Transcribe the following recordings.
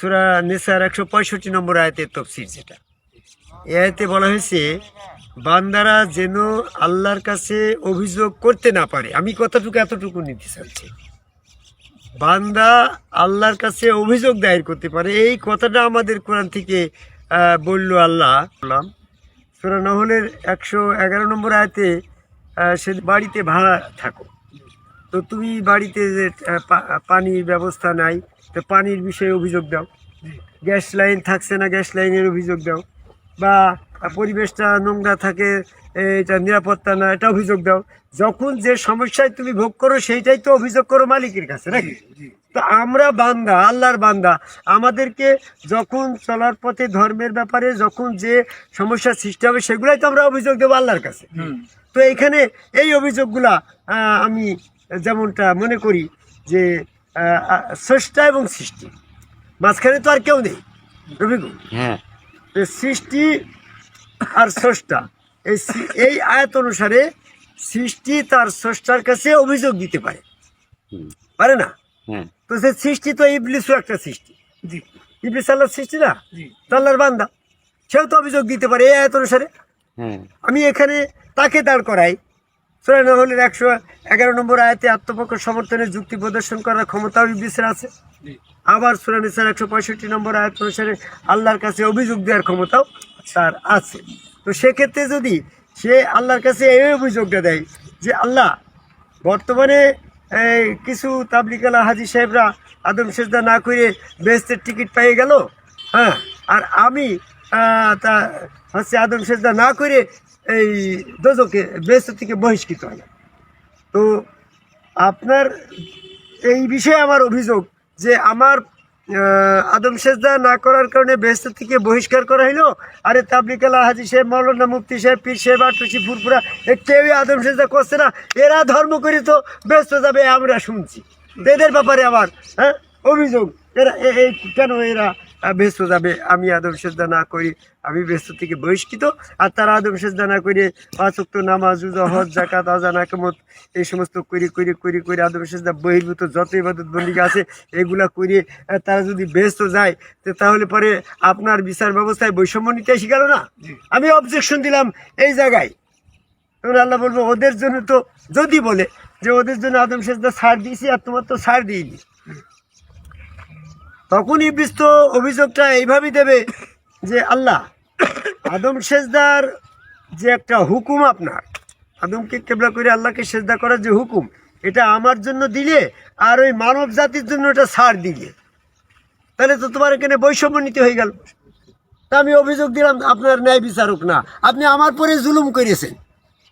সুরা নিসার একশো পঁয়ষট্টি নম্বর আয়তের তফসির যেটা। এ আয়তে বলা হয়েছে, বান্দারা যেন আল্লাহর কাছে অভিযোগ করতে না পারে। আমি কতটুকু, এতটুকু নিতে চাচ্ছি বান্দা আল্লাহর কাছে অভিযোগ দায়ের করতে পারে। এই কথাটা আমাদের কোরআন থেকে বলল আল্লাহ। বললাম সুরা নহলের একশো এগারো নম্বর আয়তে সে বাড়িতে ভাড়া থাকো। তো তুমি বাড়িতে যে পানির ব্যবস্থা নাই তো পানির বিষয়ে অভিযোগ দাও। গ্যাস লাইন থাকছে না গ্যাস লাইনের অভিযোগ দাও। বা পরিবেশটা নোংরা থাকে এটা নিরাপত্তা না এটা অভিযোগ দাও। যখন যে সমস্যায় তুমি ভোগ করো সেইটাই তো অভিযোগ করো মালিকের কাছে নাকি? তো আমরা বান্দা আল্লাহর বান্দা আমাদেরকে যখন চলার পথে ধর্মের ব্যাপারে যখন যে সমস্যার সৃষ্টি হবে সেগুলাই তো আমরা অভিযোগ দেবো আল্লাহর কাছে। তো এইখানে এই অভিযোগগুলা আমি যেমনটা মনে করি যে স্রষ্টা এবং সৃষ্টি। মাঝখানে তো আর কেউ নেই রবিকু হ্যাঁ। সৃষ্টি আর স্রষ্টা এই এই আয়াত অনুসারে সৃষ্টি তার স্রষ্টার কাছে অভিযোগ দিতে পারে। পারে না? হ্যাঁ। তো সে সৃষ্টি তো ইবলিসও একটা সৃষ্টি। জি। ইবলিস আল্লাহর সৃষ্টি না? জি। তো আল্লাহর বান্দা। সেও তো অভিযোগ দিতে পারে এই আয়াত অনুসারে। হ্যাঁ। আমি এখানে তাকে দাঁড় করাই সুরাই নহলের একশো এগারো নম্বর আয়াতে আত্মপক্ষ সমর্থনের যুক্তি প্রদর্শন করার ক্ষমতাও ইবলিসের আছে। আবার সুরানিসার একশো পঁয়ষট্টি নম্বর আয়াত অনুসারে আল্লাহর কাছে অভিযোগ দেওয়ার ক্ষমতাও তার আছে। তো সেক্ষেত্রে যদি সে আল্লাহর কাছে এই অভিযোগটা দেয় যে আল্লাহ বর্তমানে কিছু তাবলিকালা হাজি সাহেবরা আদম সেজদা না করে বেস্তের টিকিট পেয়ে গেল হ্যাঁ আর আমি তা হচ্ছে আদম সেজদা না করে এই দোজকে বেস্ত থেকে বহিষ্কৃত হলাম তো আপনার এই বিষয়ে আমার অভিযোগ যে আমার আদম সেজদা না করার কারণে বেহেস্ত থেকে বহিষ্কার করা হইল, আরে তাবলিকালা হাজি সাহেব মৌলানা মুফতি সাহেব, পীর সাহেব আর টুসি ফুরপুরা এ কেউই আদম সেজদা করছে না। এরা ধর্ম করে তো ব্যস্ত যাবে, আমরা শুনছি। এদের ব্যাপারে আমার হ্যাঁ অভিযোগ। এরা এই কেন এরা ব্যস্ত যাবে আমি আদম সেজদা না করি আমি ব্যস্ত থেকে বহিষ্কৃত। আর তারা আদম সেজদা না করে পাঁচক্ত নামাজ রোজা হজ জাকাত আজান আকামত এই সমস্ত করি করি করি করে আদম সেজদা বহির্ভূত যত ইবাদত বন্দিকা আছে এগুলা করে তারা যদি ব্যস্ত যায় তো তাহলে পরে আপনার বিচার ব্যবস্থায় বৈষম্য নিতে শিখালো না? আমি অবজেকশন দিলাম এই জায়গায়। তখন আল্লাহ বলব ওদের জন্য তো যদি বলে যে ওদের জন্য আদম সেজদা ছাড় দিয়েছি আর তোমার তো ছাড় দিইনি। তখন ইবলিস তো অভিযোগটা এইভাবেই দেবে যে আল্লাহ, আদম সেজদার যে একটা হুকুম আপনার, আদমকে কেবলা করে আল্লাহকে সেজদা করার যে হুকুম, এটা আমার জন্য দিলে আর ওই মানব জাতির জন্য এটা ছাড় দিলে। তাহলে তো তোমার এখানে বৈষম্য নিতে হয়ে গেল। তা আমি অভিযোগ দিলাম, আপনার ন্যায় বিচারক না। আপনি আমার পরে জুলুম করেছেন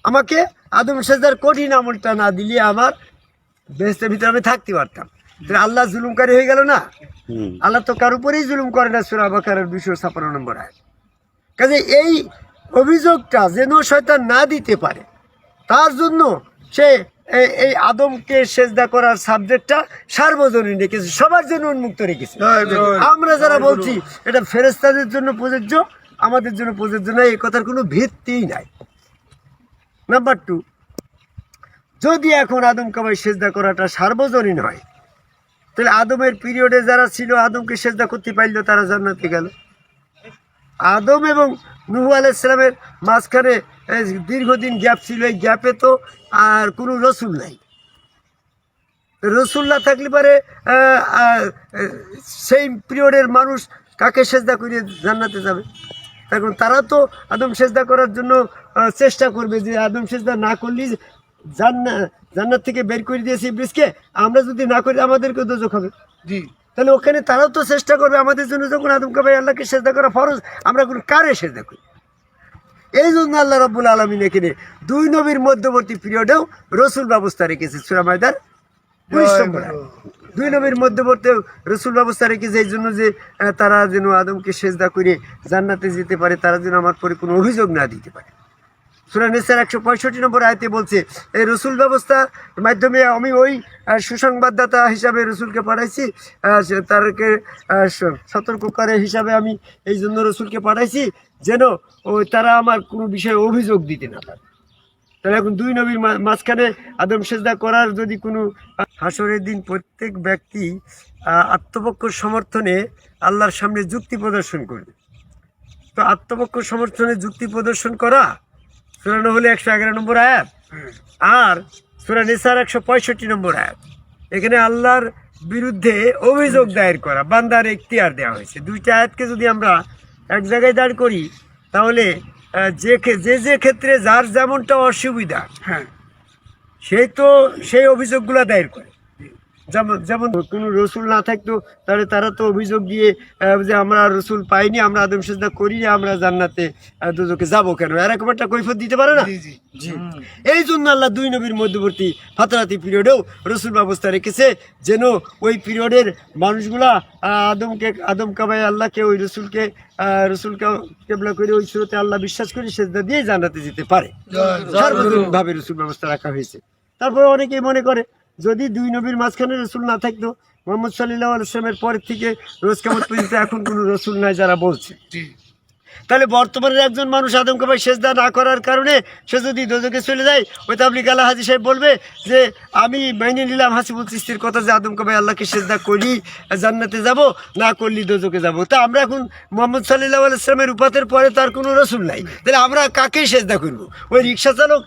আমাকে আদম সেজদার কঠিন আমলটা না দিলে আমার বেহেস্তের ভিতরে আমি থাকতে পারতাম। আল্লাহ জুলুমকারী হয়ে গেল না? আল্লাহ তো কার উপরেই জুলুম করে না সুরা বাকারের দুশো ছাপান্ন নম্বর আয় কাজে এই অভিযোগটা যেন শয়তান না দিতে পারে তার জন্য সে এই- আদমকে সেজদা করার সাবজেক্টটা সার্বজনীন রেখেছে সবার জন্য উন্মুক্ত রেখেছে। আমরা যারা বলছি এটা ফেরেস্তাদের জন্য প্রযোজ্য আমাদের জন্য প্রযোজ্য নয় এই কথার কোনো ভিত্তিই নাই। নাম্বার টু যদি এখন আদম কামাই সেজদা করাটা সার্বজনীন হয় তাহলে আদমের পিরিয়ডে যারা ছিল, আদমকে সেজদা করতে পারল, তারা জান্নাতে গেল। আদম এবং নুহু আলাইসালামের মাঝখানে দীর্ঘদিন গ্যাপ ছিল, এই গ্যাপে তো আর কোনো রসুল নাই। রসুল না থাকলে পারে সেই পিরিয়ডের মানুষ কাকে সেজদা করিয়ে জান্নাতে যাবে? এখন তারা তো আদম সেজদা করার জন্য চেষ্টা করবে যে আদম সেজদা না করলেই জান্নাত থেকে বের করে দিয়েছি ইবলিসকে আমরা যদি না করি আমাদেরকে দোজক হবে। জি। তাহলে ওখানে তারাও তো চেষ্টা করবে আমাদের জন্য যখন আদম কাবাই আল্লাহকে সেজদা করা ফরজ আমরা কোনো কারে সেজদা করি? এই জন্য আল্লাহ রাবুল আলমিন এখানে দুই নবীর মধ্যবর্তী পিরিয়ডেও রসুল ব্যবস্থা রেখেছে সুরামায়দার দুই নবীর মধ্যবর্তী রসুল ব্যবস্থা রেখেছে এই জন্য যে তারা যেন আদমকে সেজদা করে জান্নাতে যেতে পারে তারা যেন আমার পরে কোনো অভিযোগ না দিতে পারে। সুরানিসার একশো পঁয়ষট্টি নম্বর আয়তে বলছে, এই রসুল ব্যবস্থার মাধ্যমে আমি ওই সুসংবাদদাতা হিসাবে রসুলকে পাঠাইছি তারকে সতর্ক করে হিসাবে আমি এই জন্য রসুলকে পাঠাইছি, যেন ওই তারা আমার কোনো বিষয়ে অভিযোগ দিতে না পারে। তাহলে এখন দুই নবীর মাঝখানে আদম সেজদা করার যদি কোনো হাসরের দিন প্রত্যেক ব্যক্তি আত্মপক্ষ সমর্থনে আল্লাহর সামনে যুক্তি প্রদর্শন করবে। তো আত্মপক্ষ সমর্থনে যুক্তি প্রদর্শন করা সুরানো হলে একশো এগারো নম্বর আয়াত। আর সুরা নিসার একশো পঁয়ষট্টি নম্বর আয়াত। এখানে আল্লাহর বিরুদ্ধে অভিযোগ দায়ের করা বান্দার এখতিয়ার দেওয়া হয়েছে। দুইটা আয়াতকে যদি আমরা এক জায়গায় দাঁড় করি তাহলে যে যে যে ক্ষেত্রে যার যেমনটা অসুবিধা হ্যাঁ। সেই তো সেই অভিযোগগুলো দায়ের করে। যেমন যেমন কোনো রসুল না থাকতো তাহলে তারা তো অভিযোগ দিয়ে যে আমরা রসুল পাইনি আমরা আদম সেজদা করি আমরা জান্নাতে দুজকে যাব কেন? এরকম একটা কৈফত দিতে পারে না? এই জন্য আল্লাহ দুই নবীর মধ্যবর্তী ফাতরাতি পিরিয়ডেও রসুল ব্যবস্থা রেখেছে যেন ওই পিরিয়ডের মানুষগুলা আদমকে আদম কাবাই আল্লাহকে ওই রসুলকে আহ, রসুলকে কেবলা করে ওই সুরতে আল্লাহ বিশ্বাস করে সেজদা দিয়ে জান্নাতে যেতে পারে। সার্বজনীনভাবে রসুল ব্যবস্থা রাখা হয়েছে। তারপরে অনেকেই মনে করে যদি দুই নবীর মাঝখানে রসুল না থাকতো মোহাম্মদ সাল্লাহ আলসালামের পরের থেকে রোজ কেমন পর্যন্ত এখন কোনো রসুল নাই যারা বলছে। তাহলে বর্তমানের একজন মানুষ আদমকে ভাই সেজদা না করার কারণে সে যদি দোজকে চলে যায় ওই তাবলিক আল্লাহ হাজি সাহেব বলবে যে আমি মাইনে নিলাম হাসিবুল চিস্তির কথা যে আদমকে ভাই আল্লাহকে সেজদা করি জান্নাতে যাব না করলি দোজকে যাব। তা আমরা এখন মোহাম্মদ সাল্লাহ আলাইসলামের উপাতের পরে তার কোনো রসুল নাই। তাহলে আমরা কাকে সেজদা করব? ওই রিক্সা চালক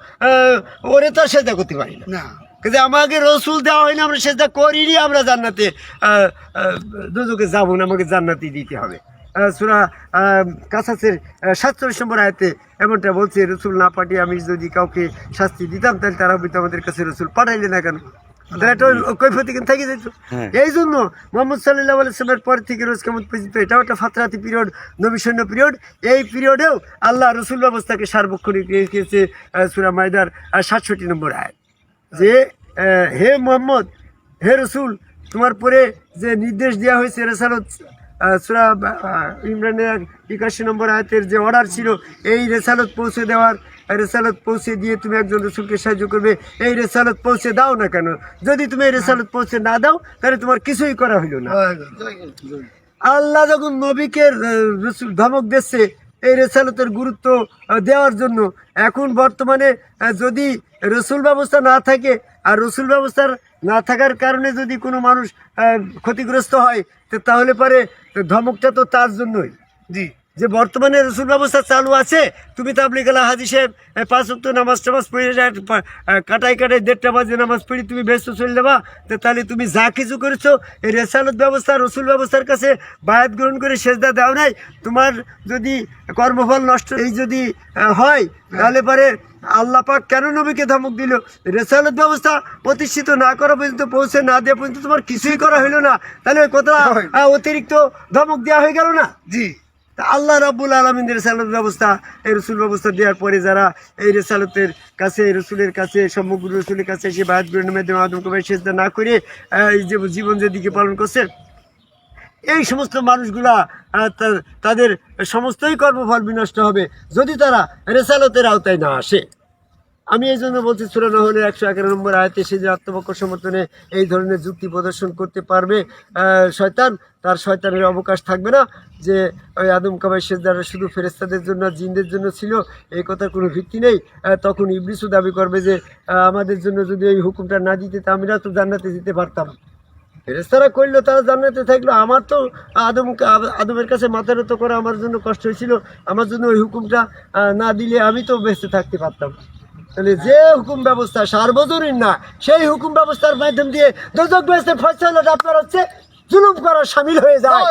ওরে তো আর সেজদা করতে পারি না। কিন্তু আমাকে রসুল দেওয়া হয়নি আমরা সেটা করিনি আমরা জান্নাতে দুজকে যাব না আমাকে জান্নাতি দিতে হবে। সুরা কাছাসের সাতচল্লিশ নম্বর আয়তে এমনটা বলছে রসুল না পাঠিয়ে আমি যদি কাউকে শাস্তি দিতাম তাহলে তারা হয়তো আমাদের কাছে রসুল পাঠাইলে না কেন? কৈফতি কিন্তু থেকে যেত। এই জন্য মোহাম্মদ সাল্লাহ আলাইসলামের পর থেকে রোজ কেমন পর্যন্ত এটাও একটা ফাতরাতি পিরিয়ড নবিসৈন্য পিরিয়ড। এই পিরিয়ডেও আল্লাহ রসুল ব্যবস্থাকে সার্বক্ষণিক রেখেছে সুরা মায়দার সাতষট্টি নম্বর আয় যে হে মোহাম্মদ হে রসুল তোমার পরে যে নির্দেশ দেওয়া হয়েছে রেসালত সুরা ইমরানের একাশি নম্বর আয়তের যে অর্ডার ছিল এই রেসালত পৌঁছে দেওয়ার রেসালত পৌঁছে দিয়ে তুমি একজন রসুলকে সাহায্য করবে এই রেসালত পৌঁছে দাও না কেন? যদি তুমি এই রেসালত পৌঁছে না দাও তাহলে তোমার কিছুই করা হইল না। আল্লাহ যখন নবীকে ধমক দিচ্ছে এই রেসালতের গুরুত্ব দেওয়ার জন্য। এখন বর্তমানে যদি রসুল ব্যবস্থা না থাকে, আর রসুল ব্যবস্থার না থাকার কারণে যদি কোনো মানুষ ক্ষতিগ্রস্ত হয় তাহলে পরে ধমকটা তো তার জন্যই। জি। যে বর্তমানে রসুল ব্যবস্থা চালু আছে তুমি তাবলিক আলা হাজি সাহেব পাঁচ অক্ট নামাজ টামাজ পড়ে কাটাই কাটাই দেড়টা বাজে নামাজ পড়ি তুমি ব্যস্ত চলে যাবা তো তাহলে তুমি যা কিছু করেছ এই রেসালত ব্যবস্থা রসুল ব্যবস্থার কাছে বায়াত গ্রহণ করে সেজদা দেওয়া নাই। তোমার যদি কর্মফল নষ্ট এই যদি হয় তাহলে পরে আল্লাহ পাক কেন নবীকে ধমক দিল? রেসালত ব্যবস্থা প্রতিষ্ঠিত না করা পর্যন্ত পৌঁছে না দেওয়া পর্যন্ত তোমার কিছুই করা হইল না। তাহলে ওই কথা অতিরিক্ত ধমক দেওয়া হয়ে গেল না? জি। তা আল্লাহ রাবুল আলমিনের রেসালত ব্যবস্থা, এই রসুল ব্যবস্থা দেওয়ার পরে যারা এই রেসালতের কাছে, এই রসুলের কাছে সমগ্র রসুলের কাছে এসে বায়াত গ্রহণের মাধ্যমে আদমকে চেষ্টা না করে, এই যে জীবন যে দিকে পালন করছে, এই সমস্ত মানুষগুলা তাদের সমস্তই কর্মফল বিনষ্ট হবে যদি তারা রেসালতের আওতায় না আসে। আমি এই জন্য বলছি সুরানো হলে একশো এগারো নম্বর আয়তে সে যে আত্মপক্ষ সমর্থনে এই ধরনের যুক্তি প্রদর্শন করতে পারবে শয়তান, তার শয়তানের অবকাশ থাকবে না যে ওই আদম কাবাই সেজদারা শুধু ফেরেস্তাদের জন্য জিনদের জন্য ছিল, এই কথার কোনো ভিত্তি নেই। তখন ইবলিসও দাবি করবে যে আমাদের জন্য যদি এই হুকুমটা না দিতে, তা আমরা তো জান্নাতে দিতে পারতাম। ফেরেস্তারা করল তারা জান্নাতে থাকল। আমার তো আদম আদমের কাছে মাথা নত করা আমার জন্য কষ্ট হয়েছিল। আমার জন্য ওই হুকুমটা না দিলে আমি তো বেঁচে থাকতে পারতাম। তাহলে যে হুকুম ব্যবস্থা সার্বজনীন না সেই হুকুম ব্যবস্থার মাধ্যম দিয়ে দোজক বেহেস্তের ফয়সালাটা আপনার হচ্ছে জুলুম করার সামিল হয়ে যায়।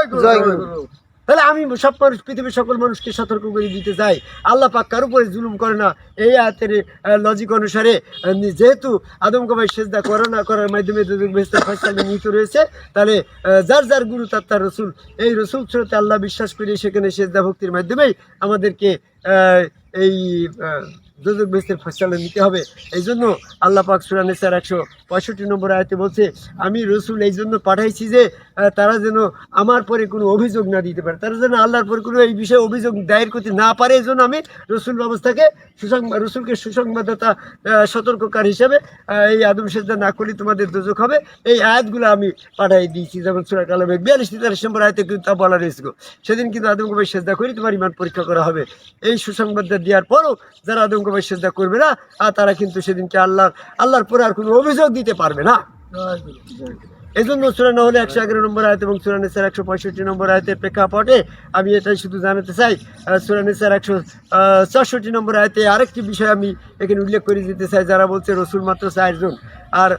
তাহলে আমি সব মানুষ পৃথিবীর সকল মানুষকে সতর্ক করে দিতে চাই। আল্লাহ পাক কার উপরে জুলুম করে না। এই আয়াতের লজিক অনুসারে যেহেতু আদম কবাই সেজদা করা না করার মাধ্যমে নিহিত রয়েছে তাহলে যার যার গুরু তার তার রসুল। এই রসুল স্রোতে আল্লাহ বিশ্বাস করে সেখানে সেজদা ভক্তির মাধ্যমেই আমাদেরকে আহ, এই দুদক বেহেস্তের ফয়সালা নিতে হবে। এই জন্য আল্লাহ পাক সুরানেসার একশো পঁয়ষট্টি নম্বর আয়তে বলছে, আমি রসুল এই জন্য পাঠাইছি যে তারা যেন আমার পরে কোনো অভিযোগ না দিতে পারে। তারা যেন আল্লাহর পরে কোনো এই বিষয়ে অভিযোগ দায়ের করতে না পারে এই জন্য আমি রসুল ব্যবস্থাকে সুসংবাদ, রসুলকে সুসংবাদতা সতর্ককার হিসাবে এই আদম সেজদা না করলে তোমাদের দুজক হবে। এই আয়াতগুলো আমি পাঠাই দিয়েছি, যেমন সুরা কালামে বিয়াল্লিশ, তেতাল্লিশ নম্বর আয়তে কিন্তু তা বলা রয়েছে সেদিন কিন্তু আদম কবে সেজদা করি তোমার ইমান পরীক্ষা করা হবে। এই সুসংবাদটা দেওয়ার পরও যারা আদম কবাই সেজদা করবে না আর তারা কিন্তু সেদিনকে আল্লাহর আল্লাহর পরে আর কোনো অভিযোগ দিতে পারবে না। এই জন্য সুরা নহলে একশো এগারো নম্বর আয়ত এবং সুরা নিসার একশো পঁয়ষট্টি নম্বর আয়তের প্রেক্ষাপটে আমি এটাই শুধু জানাতে চাই আহ, সুরা নিসার একশো চৌষট্টি নম্বর আয়তে আরেকটি বিষয় আমি এখানে উল্লেখ করে দিতে চাই যারা বলছে রসুল মাত্র চারজন আর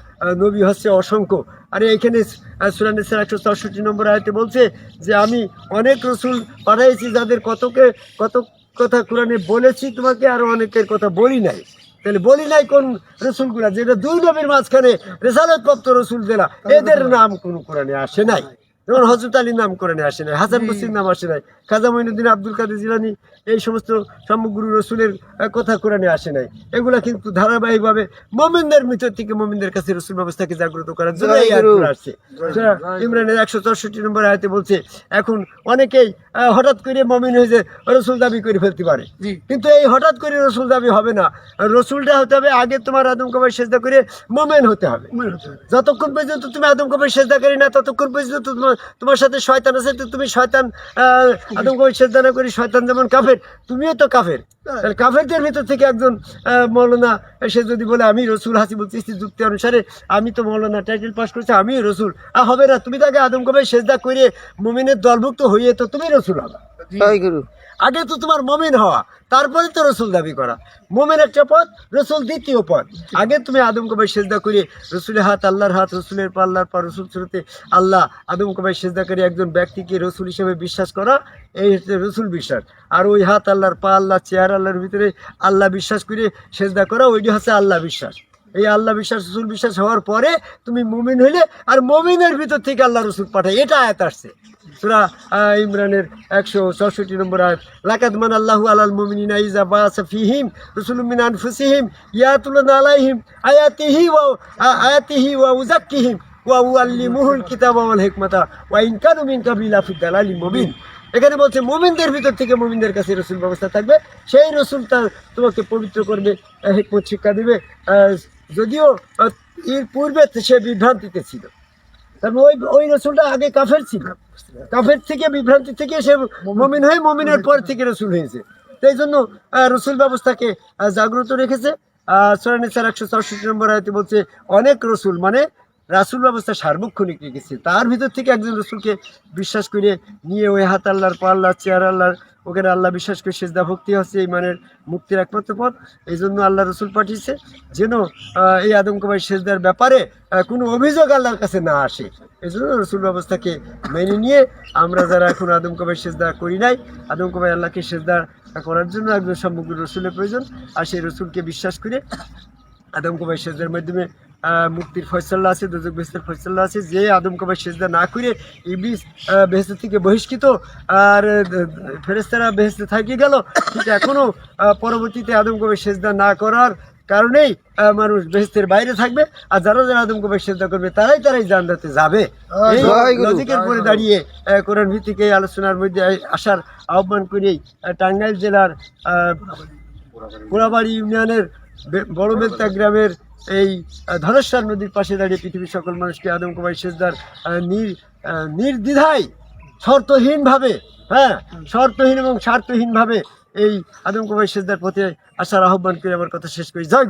নবী হচ্ছে অসংখ্য। আর এখানে সুরা নিসার একশো চৌষট্টি নম্বর আয়তে বলছে যে আমি অনেক রসুল পাঠাইছি যাদের কতকে কত কথা কোরআনে বলেছি, তোমাকে আর অনেকের কথা বলি নাই। তাহলে বলি নাই কোন রসুলগুলা? যেটা দুই নবীর মাঝখানে রেসালত প্রাপ্ত রসুল দেলা এদের নাম কোন কোরআনে আসে নাই। যেমন হজরত আলীর নাম কোরআনে আসে নাই। হাসান বসির নাম আসে নাই। খাজা মঈনুদ্দিন আব্দুল কাদের জিলানি এই সমস্ত সমগ্র রসুলের কথা কোরআনে আসে নাই। এগুলা কিন্তু ধারাবাহিকভাবে মোমিনদের ভিতর থেকে মোমিনদের কাছে রসুল ব্যবস্থাকে জাগ্রত করার জন্য এই আয়াতগুলো আসছে। ইমরানের একশো চৌষট্টি নম্বর আয়তে বলছে এখন অনেকেই হঠাৎ করে মমিন হয়েছে রসুল দাবি করে ফেলতে পারে। কিন্তু এই হঠাৎ করে রসুল দাবি হবে না। রসুলটা হতে হবে আগে তোমার আদম কবাই সেজদা করে মোমেন হতে হবে। যতক্ষণ পর্যন্ত তুমি আদম কবাই সেজদা করি না ততক্ষণ পর্যন্ত তোমার তোমার সাথে শয়তান আছে, তো তুমি শয়তান আদম কবি সেদানা করি, শয়তান যেমন কাফের, তুমিও তো কাফের। তাহলে কাফেরদের ভিতর থেকে একজন মৌলানা সে যদি বলে, আমি রসুল হাসি বলতেছি যুক্তি অনুসারে আমি তো মৌলানা টাইটেল পাস করছি আমি রসুল। আর হবে না, তুমি তাকে আদম কবাই সেজদা করে মোমিনের দলভুক্ত হইয়ে তো তুমি রসুল হবে। আগে তো তোমার মমিন হওয়া তারপরে তো রসুল দাবি করা। মোমেন একটা পথ রসুল দ্বিতীয় পথ। আগে তুমি আদম কবাই সেজদা করে রসুলের হাত আল্লাহর হাত রসুলের পা আল্লাহর পা রসুল শুরুতে আল্লাহ আদম কবাই সেজদা করে একজন ব্যক্তিকে রসুল হিসেবে বিশ্বাস করা এই হচ্ছে রসুল বিশ্বাস। আর ওই হাত আল্লাহর পা আল্লাহ চেয়ার আল্লাহর ভিতরে আল্লাহ বিশ্বাস করে সেজদা করা ওইটি হচ্ছে আল্লাহ বিশ্বাস। এই আল্লাহ বিশ্বাস, রসুল বিশ্বাস হওয়ার পরে তুমি মুমিন হইলে আর মমিনের ভিতর থেকে আল্লাহ রসুল পাঠায়। এটা আয়াত আসছে। সুরা ইমরানের একশো চৌষট্টি নম্বর আয়াত। মান আল্লাহু আলাল ইজা আলাইহিম আয়াতিহি ওয়া আয়াতিহি ওয়া উযাক্কিহিম ওয়া উআল্লিমুহুল কিতাবা ওয়াল হিকমাতা ওয়া ইন কানু মিন কাবলি দালালিম মুবিন। এখানে বলছে মোমিনদের ভিতর থেকে মুমিনদের কাছে রসুল ব্যবস্থা থাকবে। সেই রসুল তার তোমাকে পবিত্র করবে হিকমত শিক্ষা দিবে যদিও এর পূর্বে সে বিভ্রান্তিতে ছিল। কারণ ওই ওই রসুলটা আগে কাফের ছিল। কাফের থেকে, বিভ্রান্তি থেকে সে মমিন হয়ে মমিনের পর থেকে রসুল হয়েছে। তাই জন্য রসুল ব্যবস্থাকে জাগ্রত রেখেছে। সোরানি স্যার একশো চৌষট্টি নম্বর আয়তে বলছে, অনেক রসুল মানে রাসুল ব্যবস্থা সার্বক্ষণিক রেখেছে। তার ভিতর থেকে একজন রসুলকে বিশ্বাস করে নিয়ে ওই হাত আল্লাহর, পা আল্লাহ চেয়ার আল্লাহর, ওখানে আল্লাহ বিশ্বাস করে সেজদা ভক্তি হচ্ছে এই মানের মুক্তির একমাত্র পথ। এই জন্য আল্লাহ রসুল পাঠিয়েছে যেন এই আদমকুমার সেজদার ব্যাপারে কোনো অভিযোগ আল্লাহর কাছে না আসে। এই জন্য রসুল ব্যবস্থাকে মেনে নিয়ে আমরা যারা এখন আদমকুমার সেজদা করি নাই আদমকুমার আল্লাহকে সেজদা করার জন্য একজন সমগ্র রসুলের প্রয়োজন। আর সেই রসুলকে বিশ্বাস করে আদম কবাই সেজদার মাধ্যমে মুক্তির ফয়সাল্লা আছে দুজক বেহেস্তের ফয়সাল্লা আছে। যে আদম কবাই সেজদা না করে ইবলিস বেহেস্ত থেকে বহিষ্কৃত আর ফেরেস্তারা বেহেস্তে থাকি গেল কিন্তু এখনও পরবর্তীতে আদম কবাই সেজদা না করার কারণেই মানুষ বেহেস্তের বাইরে থাকবে। আর যারা যারা আদম কবাই সেজদা করবে তারাই তারাই জান্নাতে যাবে। এই লজিকের পরে দাঁড়িয়ে কোরআন ভিত্তিক এই আলোচনার মধ্যে আসার আহ্বান করেই টাঙ্গাইল জেলার আহ, পোড়াবাড়ি ইউনিয়নের বড় বেলতা গ্রামের এই ধনেশ্বর নদীর পাশে দাঁড়িয়ে পৃথিবীর সকল মানুষকে আদম কুমার সেজদার নির নির্দ্বিধায়, শর্তহীনভাবে হ্যাঁ শর্তহীন এবং স্বার্থহীনভাবে এই আদম কুমার সেজদার পথে আসার আহ্বান করে আমার কথা শেষ করি জয়।